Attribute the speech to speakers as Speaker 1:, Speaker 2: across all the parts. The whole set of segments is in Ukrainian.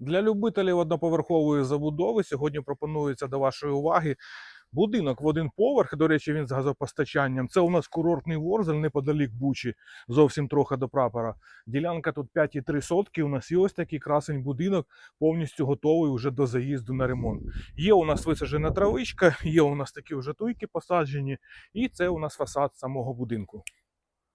Speaker 1: Для любителів одноповерхової забудови сьогодні пропонується до вашої уваги будинок в один поверх. До речі, він з газопостачанням. Це у нас курортний Ворзель неподалік Бучі, зовсім трохи до прапора. Ділянка тут 5,3 сотки. У нас є ось такий красень будинок, повністю готовий вже до заїзду на ремонт. Є у нас висаджена травичка, є у нас такі вже туйки посаджені, і це у нас фасад самого будинку.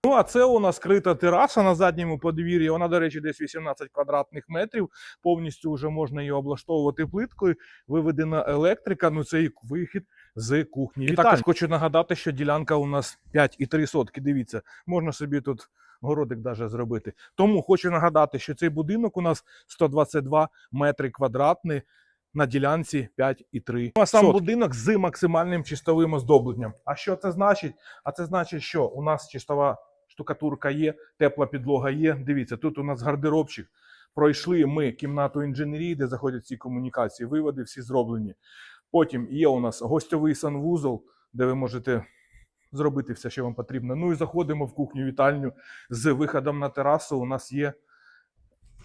Speaker 1: Ну, а це у нас крита тераса на задньому подвір'ї. Вона, до речі, десь 18 квадратних метрів. Повністю вже можна її облаштовувати плиткою. Виведена електрика. Ну це і вихід з кухні. І також хочу нагадати, що ділянка у нас 5,3 сотки. Дивіться, можна собі тут городик даже зробити. Тому хочу нагадати, що цей будинок у нас 122 метри квадратний. На ділянці 5,3. Ну, а сам
Speaker 2: Сотки.
Speaker 1: будинок з максимальним чистовим оздобленням. А що це значить? А це значить, що у нас чистова штукатурка є, тепла підлога є. Дивіться, тут у нас гардеробчик. Пройшли ми кімнату інженерії, де заходять ці комунікації. Виводи всі зроблені. Потім є у нас гостьовий санвузол, де ви можете зробити все, що вам потрібно. Ну і заходимо в кухню вітальню з виходом на терасу. У нас є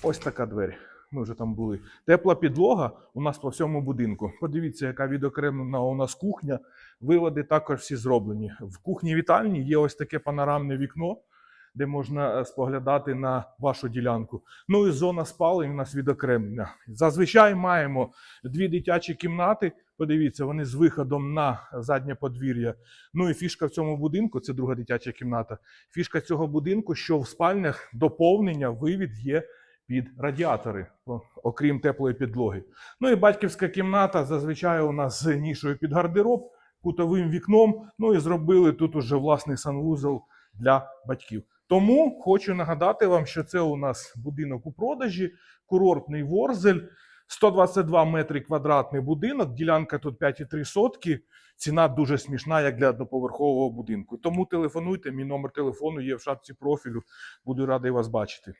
Speaker 1: ось така двері. Ми вже там були. Тепла підлога у нас по всьому будинку. Подивіться, яка відокремлена у нас кухня. Виводи також всі зроблені. В кухні вітальні є ось таке панорамне вікно, де можна е, споглядати на вашу ділянку. Ну і зона спалень у нас відокремлена. Зазвичай маємо дві дитячі кімнати. Подивіться, вони з виходом на заднє подвір'я. Ну і фішка в цьому будинку це друга дитяча кімната. Фішка цього будинку, що в спальнях доповнення вивід є під радіатори, окрім теплої підлоги. Ну і батьківська кімната зазвичай у нас з нішою під гардероб, кутовим вікном. Ну і зробили тут уже власний санвузол для батьків. Тому хочу нагадати вам, що це у нас будинок у продажі, курортний Ворзель, 122 метри квадратний будинок, ділянка тут 5,3 сотки. Ціна дуже смішна, як для одноповерхового будинку. Тому телефонуйте, мій номер телефону є в шапці профілю. Буду радий вас бачити.